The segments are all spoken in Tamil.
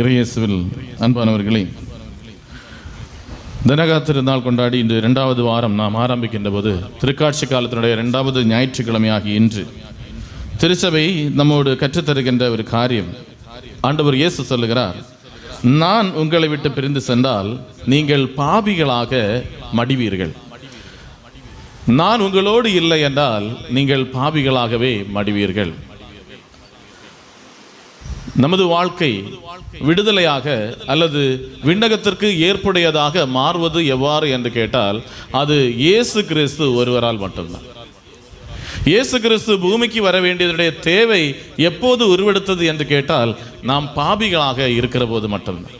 இறையேசுவில் அன்பானவர்களே தினகா திருநாள் கொண்டாடி இன்று இரண்டாவது வாரம் நாம் ஆரம்பிக்கின்ற போது திருக்காட்சி காலத்தினுடைய இரண்டாவது ஞாயிற்றுக்கிழமையாகி இன்று திருச்சபை நம்மோடு கற்றுத்தருகின்ற ஒரு காரியம். ஆண்டவர் இயேசு சொல்லுகிறார் நான் உங்களை விட்டு பிரிந்து சென்றால் நீங்கள் பாவிகளாக மடிவீர்கள். நான் உங்களோடு இல்லை என்றால் நீங்கள் பாவிகளாகவே மடிவீர்கள். நமது வாழ்க்கை விடுதலையாக அல்லது விண்ணகத்திற்கு ஏற்புடையதாக மாறுவது எவ்வாறு என்று கேட்டால் அது இயேசு கிறிஸ்து ஒருவரால் மட்டும்தான். இயேசு கிறிஸ்து பூமிக்கு வர வேண்டியதுடைய தேவை எப்போது உருவெடுத்தது என்று கேட்டால் நாம் பாபிகளாக இருக்கிற போது மட்டும்தான்.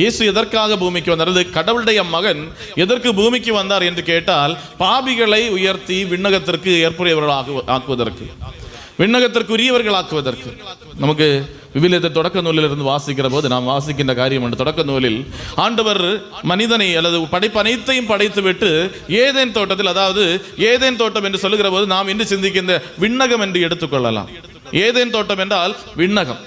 இயேசு எதற்காக பூமிக்கு வந்தார்? அது கடவுளுடைய மகன் எதற்கு பூமிக்கு வந்தார் என்று கேட்டால் பாபிகளை உயர்த்தி விண்ணகத்திற்கு ஏற்புடையவர்களாக ஆக்குவதற்கு. விண்ணகத்திற்குரியவர்களாக்குவதற்கு. நமக்கு விவிலியத்தை தொடக்க நூலிலிருந்து வாசிக்கிற போது நாம் வாசிக்கின்ற காரியம் என்று தொடக்க நூலில் ஆண்டவர் மனிதனை அல்லது படைப்பு அனைத்தையும் படைத்துவிட்டு ஏதேன் தோட்டத்தில் அதாவது ஏதேன் தோட்டம் என்று சொல்லுகிற போது நாம் இன்று சிந்திக்கின்ற விண்ணகம் என்று எடுத்துக்கொள்ளலாம். ஏதேன் தோட்டம் என்றால் விண்ணகம்.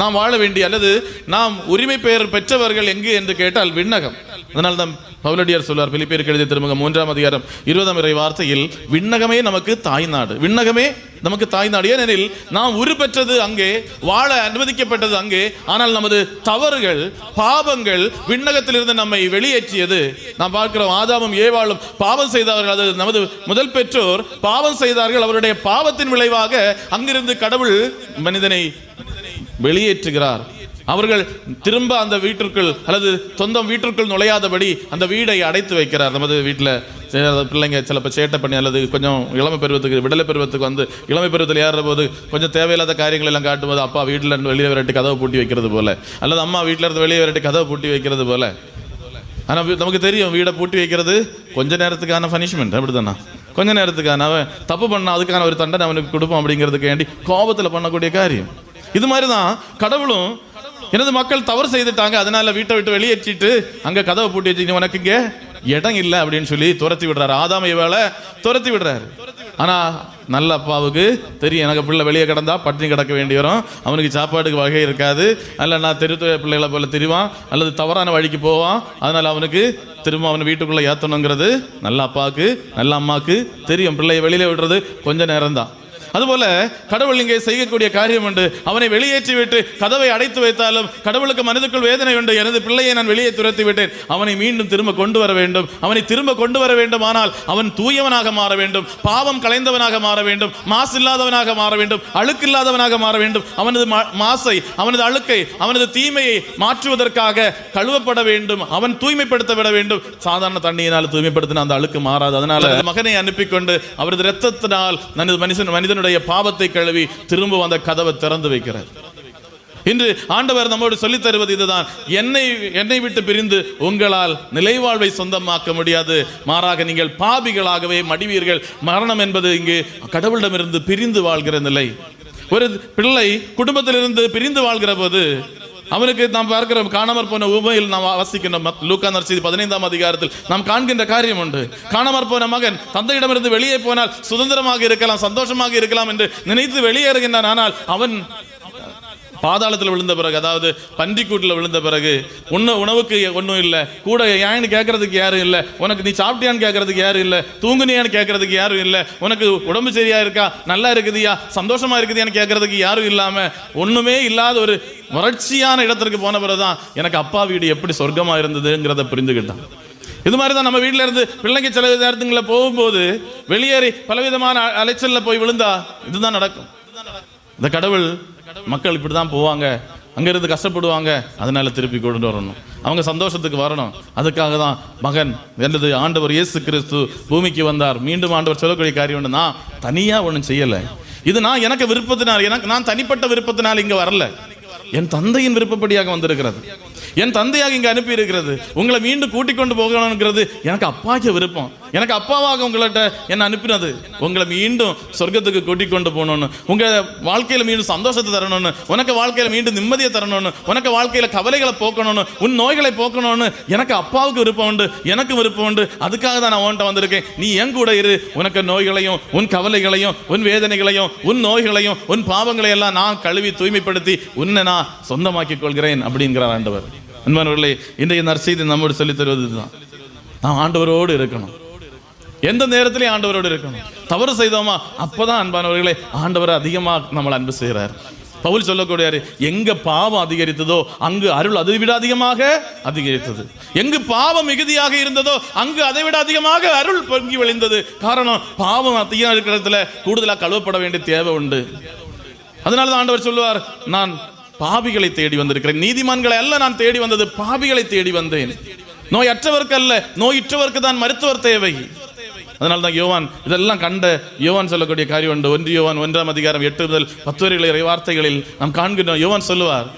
நாம் வாழ வேண்டிய அல்லது நாம் உரிமை பெயர் பெற்றவர்கள் எங்கு என்று கேட்டால் விண்ணகம். அதனால் தான் பவுலடியார் சொல்வார் பிலிப்பியருக்கு எழுதிய திருமுகம் மூன்றாம் அதிகாரம் இருபதாம் இறை வார்த்தையில் விண்ணகமே நமக்கு தாய்நாடு விண்ணகமே நமக்கு தாய்நாடு ஏனெனில் நாம் உருப்பெற்றது அங்கே வாழ அனுமதிக்கப்பட்டது அங்கே ஆனால் நமது தவறுகள் பாவங்கள் விண்ணகத்திலிருந்து நம்மை வெளியேற்றியது. நாம் பார்க்கிறோம் ஆதாமும் ஏவாளும் பாவம் செய்தவர்கள் அது நமது முதல் பெற்றோர் பாவம் செய்தார்கள். அவருடைய பாவத்தின் விளைவாக அங்கிருந்து கடவுள் மனிதனை வெளியேற்றுகிறார். அவர்கள் திரும்ப அந்த வீட்டிற்குள் அல்லது சொந்தம் வீட்டிற்குள் நுழையாதபடி அந்த வீடை அடைத்து வைக்கிறார். நமது வீட்டில் பிள்ளைங்க சிலப்ப சேட்டை பண்ணி அல்லது கொஞ்சம் இளமை பருவத்துக்கு விடலை பருவத்துக்கு வந்து இளமை பருவத்தில் ஏறுற போது கொஞ்சம் தேவையில்லாத காரியங்கள் எல்லாம் காட்டும்போது அப்பா வீட்டில் வெளியே விரட்டி கதவை பூட்டி வைக்கிறது போல. அல்லது அம்மா வீட்டில் இருந்து வெளியே விரட்டி கதவை பூட்டி வைக்கிறது போல. ஆனால் நமக்கு தெரியும் வீடை பூட்டி வைக்கிறது கொஞ்ச நேரத்துக்கான பனிஷ்மெண்ட் அப்படிதானா கொஞ்ச நேரத்துக்கான. அவன் தப்பு பண்ணால் அதுக்கான ஒரு தண்டனை அவனுக்கு கொடுப்போம் அப்படிங்கிறதுக்கு வேண்டி கோபத்தில் பண்ணக்கூடிய காரியம். இது மாதிரி தான் கடவுளும் எனது மக்கள் தவறு செய்துட்டாங்க அதனால வீட்டை விட்டு வெளியேற்றிட்டு அங்க கதவை பூட்டி வச்சு உனக்கு இங்க இடம் இல்லை அப்படின்னு சொல்லி துரத்தி விடுறாரு. ஆதாமை வேலை துரத்தி விடுறாரு. ஆனா நல்ல அப்பாவுக்கு தெரியும் எனக்கு பிள்ளை வெளியே கிடந்தா பட்டினி கிடக்க வேண்டி வரும். அவனுக்கு சாப்பாட்டுக்கு வகை இருக்காது. அல்ல நான் தெருத்துறை பிள்ளைகளை போல தெரிவான். அல்லது தவறான வழிக்கு போவான். அதனால அவனுக்கு திரும்ப அவனை வீட்டுக்குள்ள ஏத்தணுங்கிறது நல்ல அப்பாவுக்கு நல்ல அம்மாவுக்கு தெரியும். பிள்ளையை வெளியில விடுறது கொஞ்ச நேரம் தான் அதுபோல கடவுள் இங்கே செய்யக்கூடிய காரியம் உண்டு. அவனை வெளியேற்றி விட்டு கதவை அடைத்து வைத்தாலும் கடவுளுக்கு மனதுக்குள் வேதனை உண்டு. எனது பிள்ளையை நான் வெளியே துரத்தி விட்டேன் அவனை மீண்டும் திரும்ப கொண்டு வர வேண்டும். அவனை திரும்ப கொண்டு வர வேண்டும் ஆனால் அவன் தூயவனாக மாற வேண்டும். பாவம் கலைந்தவனாக மாற வேண்டும். மாசு இல்லாதவனாக மாற வேண்டும். அழுக்கு இல்லாதவனாக மாற வேண்டும். அவனது மாசை அவனது அழுக்கை அவனது தீமையை மாற்றுவதற்காக கழுவப்பட வேண்டும். அவன் தூய்மைப்படுத்தப்பட வேண்டும். சாதாரண தண்ணியினால் தூய்மைப்படுத்தின அந்த அழுக்கு மாறாது. அதனால மகனை அனுப்பி கொண்டு அவரது இரத்தத்தினால் நமது மனுஷன் மனிதனுடைய பாவத்தை கழுவி திரும்ப அந்த கதவை திறந்து வைக்கிறார். இன்று ஆண்டவர் நம்மோடு சொல்லித் தருவது இதுதான். என்னை என்னை விட்டு பிரிந்து உங்களால் நிலைவாழ்வை சொந்தமாக்க முடியாது. மாறாக நீங்கள் பாபிகளாகவே மடிவீர்கள். மரணம் என்பது இங்கு கடவுளிடமிருந்து பிரிந்து வாழ்கிற நிலை. ஒரு பிள்ளை குடும்பத்திலிருந்து பிரிந்து வாழ்கிற போது அவனுக்கு நாம் பார்க்கிற காணாமற் போன உபையில் நாம் வாசிக்கின்றோம் மத்- லூக்கா நற்செய்தி பதினைந்தாம் அதிகாரத்தில் நாம் காண்கின்ற காரியம் உண்டு. காணாமற் போன மகன் தந்தையிடமிருந்து வெளியே போனால் சுதந்திரமாக இருக்கலாம் சந்தோஷமாக இருக்கலாம் என்று நினைத்து வெளியேறுகின்றான். ஆனால் அவன் பாதாளத்தில் விழுந்த பிறகு அதாவது பன்றிக்கூட்டில் விழுந்த பிறகு உன்ன உணவுக்கு ஒன்றும் இல்லை கூட ஏன்னு கேட்கறதுக்கு யாரும் இல்லை உனக்கு நீ சாப்பிட்டியான்னு கேட்கறதுக்கு யாரும் இல்லை தூங்குனியான்னு கேட்கறதுக்கு யாரும் இல்லை உனக்கு உடம்பு சரியா இருக்கா நல்லா இருக்குதியா சந்தோஷமா இருக்குதியான்னு கேட்கறதுக்கு யாரும் இல்லாம ஒண்ணுமே இல்லாத ஒரு வறட்சியான இடத்திற்கு போன பிறகுதான் எனக்கு அப்பா வீடு எப்படி சொர்க்கமா இருந்ததுங்கிறத புரிந்துக்கிட்டான் இது மாதிரி தான் நம்ம வீட்டில் இருந்து பிள்ளைங்க சில நேரத்துங்களில் போகும்போது வெளியேறி பலவிதமான அலைச்சலில் போய் விழுந்தா இதுதான் நடக்கும். இந்த கடவுள் மக்கள் இப்படி தான் போவாங்க. அங்க இருந்து கஷ்டப்படுவாங்க. அதனால திருப்பி கொண்டு வரணும். அவங்க சந்தோஷத்துக்கு வரணும். அதுக்காக தான் மகன் என்றது ஆண்டவர் இயேசு கிறிஸ்து பூமிக்கு வந்தார். மீண்டும் ஆண்டவர் சொல்லக்கூடிய காரியம் ஒன்று நான் தனியா ஒன்றும் செய்யலை. இது நான் எனக்கு விருப்பத்தினால் எனக்கு நான் தனிப்பட்ட விருப்பத்தினால் இங்க வரல. என் தந்தையின் விருப்பப்படியாக வந்திருக்கிறது. என் தந்தையாக இங்கே அனுப்பி இருக்கிறது உங்களை மீண்டும் கூட்டிக் கொண்டு போகணுங்கிறது எனக்கு அப்பாக்கு விருப்பம். எனக்கு அப்பாவாக உங்கள்கிட்ட என்ன அனுப்பினது. உங்களை மீண்டும் சொர்க்கத்துக்கு கூட்டிக் கொண்டு போகணும்னு உங்கள் வாழ்க்கையில் மீண்டும் சந்தோஷத்தை தரணும்னு உனக்கு வாழ்க்கையில் மீண்டும் நிம்மதியை தரணும்னு உனக்கு வாழ்க்கையில் கவலைகளை போக்கணும்னு உன் நோய்களை போக்கணும்னு எனக்கு அப்பாவுக்கு விருப்பம் உண்டு எனக்கு விருப்பம் உண்டு. அதுக்காக தான் நான் உன்கிட்ட வந்திருக்கேன். நீ என் கூட இரு. உனக்கு நோய்களையும் உன் கவலைகளையும் உன் வேதனைகளையும் உன் நோய்களையும் உன் பாவங்களை எல்லாம் நான் கழுவி தூய்மைப்படுத்தி உன்னை நான் நான் சொந்தமாக்கிக் கொள்கிறேன் அப்படிங்கிறார் ஆண்டவர். அன்பானவர்களே இன்றைய நற்செய்தி நம்மோடு சொல்லித் தருவது இதுதான். நாம் ஆண்டவரோடு இருக்கணும். எந்த நேரத்திலையும் ஆண்டவரோடு இருக்கணும்? தவறு செய்தோமா? அப்பதான் அன்பானவர்களே ஆண்டவர் அதிகமாக நம்மளை அன்பு செய்கிறார். பவுல் சொல்லக்கூடியாரு எங்க பாவம் அதிகரித்ததோ அங்கு அருள் அதை விட அதிகமாக அதிகரித்தது. எங்கு பாவம் மிகுதியாக இருந்ததோ அங்கு அதை விட அதிகமாக அருள் பொங்கி விளைந்தது காரணம் பாவம் அதிகம் இருக்கிற இடத்துல கூடுதலாக கழுவப்பட வேண்டிய தேவை உண்டு. அதனால தான் ஆண்டவர் சொல்லுவார் நான் பாவிகளை தேடி வந்திருக்கிறேன். நீதிமான்களை அல்ல நான் தேடி வந்தது பாவிகளை தேடி வந்தேன். நோயற்றவருக்கு அல்ல நோயுற்றவர்க்கு தான் மருத்துவர் தேவை. அதனால தான் யோவான் இதெல்லாம் கண்ட யோவான் சொல்லக்கூடிய காரியம் உண்டு. ஒன்று யோவான் ஒன்றாம் அதிகாரம் எட்டு முதல் பத்து வரைகளை வார்த்தைகளில் நாம் காண்கின்றோம். யோவான் சொல்லுவார்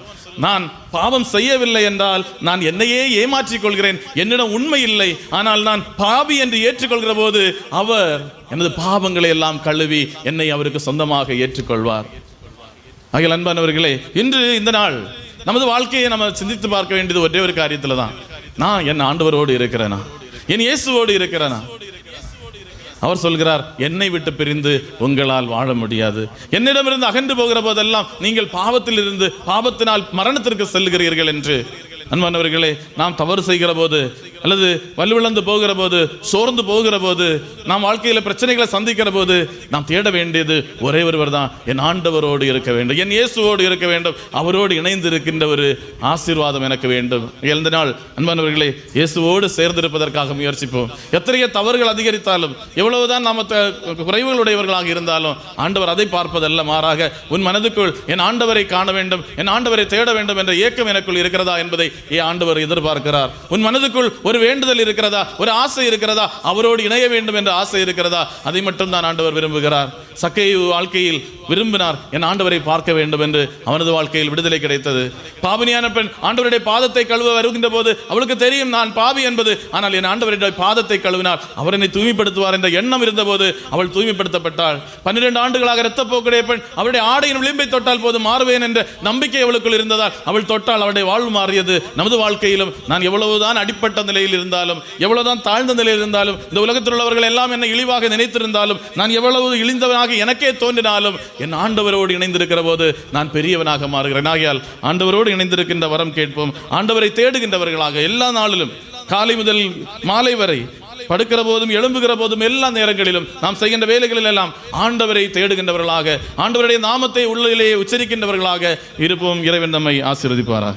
நான் பாவம் செய்யவில்லை என்றால் நான் என்னையே ஏமாற்றிக் கொள்கிறேன். என்னிடம் உண்மை இல்லை. ஆனால் நான் பாவி என்று ஏற்றுக்கொள்கிற போது அவர் எனது பாவங்களை எல்லாம் கழுவி என்னை அவருக்கு சொந்தமாக ஏற்றுக்கொள்வார். ஆகிய அன்பானவர்களே இன்று இந்த நாள் நமது வாழ்க்கையை நம்ம சிந்தித்து பார்க்க வேண்டியது ஒரே ஒரு காரியத்தில் தான் நான் என் ஆண்டவரோடு இருக்கிறேனா? என் இயேசுவோடு இருக்கிறேனா? அவர் சொல்கிறார் என்னை விட்டு பிரிந்து உங்களால் வாழ முடியாது. என்னிடமிருந்து அகன்று போகிற போதெல்லாம் நீங்கள் பாவத்தில் இருந்து பாவத்தினால் மரணத்திற்கு செல்கிறீர்கள் என்று. அன்பானவர்களே நாம் தவறு செய்கிற போது அல்லது வலுவிழந்து போகிற போது சோர்ந்து போகிற போது நாம் வாழ்க்கையில் பிரச்சனைகளை சந்திக்கிற போது நாம் தேட வேண்டியது ஒரே ஒருவர் தான். என் ஆண்டவரோடு இருக்க வேண்டும். என் இயேசுவோடு இருக்க வேண்டும். அவரோடு இணைந்து இருக்கின்ற ஒரு ஆசீர்வாதம் எனக்கு வேண்டும். எழுந்த நாள் அன்பானவர்களை இயேசுவோடு சேர்ந்திருப்பதற்காக முயற்சிப்போம். எத்தனையோ தவறுகள் அதிகரித்தாலும் எவ்வளவுதான் நாம் குறைவுகளுடையவர்களாக இருந்தாலும் ஆண்டவர் அதை பார்ப்பதல்ல. மாறாக உன் மனதுக்குள் என் ஆண்டவரை காண வேண்டும் என் ஆண்டவரை தேட வேண்டும் என்ற இயக்கம் எனக்குள் இருக்கிறதா என்பதை ஏ ஆண்டவர் எதிர்பார்க்கிறார். உன் மனதுக்குள் ஒரு வேண்டுதல் இருக்கிறதா? ஒரு ஆசை இருக்கிறதா? அவரோடு இணைய வேண்டும் என்ற ஆசை இருக்கிறதா? அதை மட்டும் தான் ஆண்டவர் விரும்புகிறார். சக்கை வாழ்க்கையில் விரும்பினார். என் ஆண்டவரை பார்க்க வேண்டும் என்று அவனது வாழ்க்கையில் விடுதலை கிடைத்தது. பாபினியான பெண் ஆண்டவருடைய பாதத்தை கழுவ வருகின்ற போது அவளுக்கு தெரியும் நான் பாவி என்பது. ஆனால் என் ஆண்டவருடைய பாதத்தை கழுவினார் அவர் என்னை தூய்மைப்படுத்துவார் என்ற எண்ணம் இருந்தபோது அவள் தூய்மைப்படுத்தப்பட்டாள். பன்னிரெண்டு ஆண்டுகளாக இரத்தப்போக்குடைய பெண் அவருடைய ஆடையின் விளிம்பை தொட்டால் போது மாறுவேன் என்ற நம்பிக்கை அவளுக்குள் இருந்ததால் அவள் தொட்டால் அவளுடைய வாழ்வு மாறியது. நமது வாழ்க்கையிலும் நான் எவ்வளவுதான் அடிப்பட்ட நிலையில் இருந்தாலும் எவ்வளவுதான் தாழ்ந்த நிலையில் இருந்தாலும் இந்த உலகத்தில் உள்ளவர்கள் எல்லாம் என்னை இழிவாக நினைத்திருந்தாலும் நான் எவ்வளவு இழிந்தவனாக எனக்கே தோன்றினாலும் என் ஆண்டவரோடு இணைந்திருக்கிற போது நான் பெரியவனாக மாறுகிறேன். ஆகையால் ஆண்டவரோடு இணைந்திருக்கின்ற வரம் கேட்போம். ஆண்டவரை தேடுகின்றவர்களாக எல்லா நாளிலும் காலை முதல் மாலை வரை படுக்கிற போதும் எழும்புகிற போதும் எல்லா நேரங்களிலும் நாம் செய்கின்ற வேலைகளில் எல்லாம் ஆண்டவரை தேடுகின்றவர்களாக ஆண்டவருடைய நாமத்தை உள்ளிலேயே உச்சரிக்கின்றவர்களாக இருப்போம். இறைவன் நம்மை ஆசீர்வதிப்பாராக.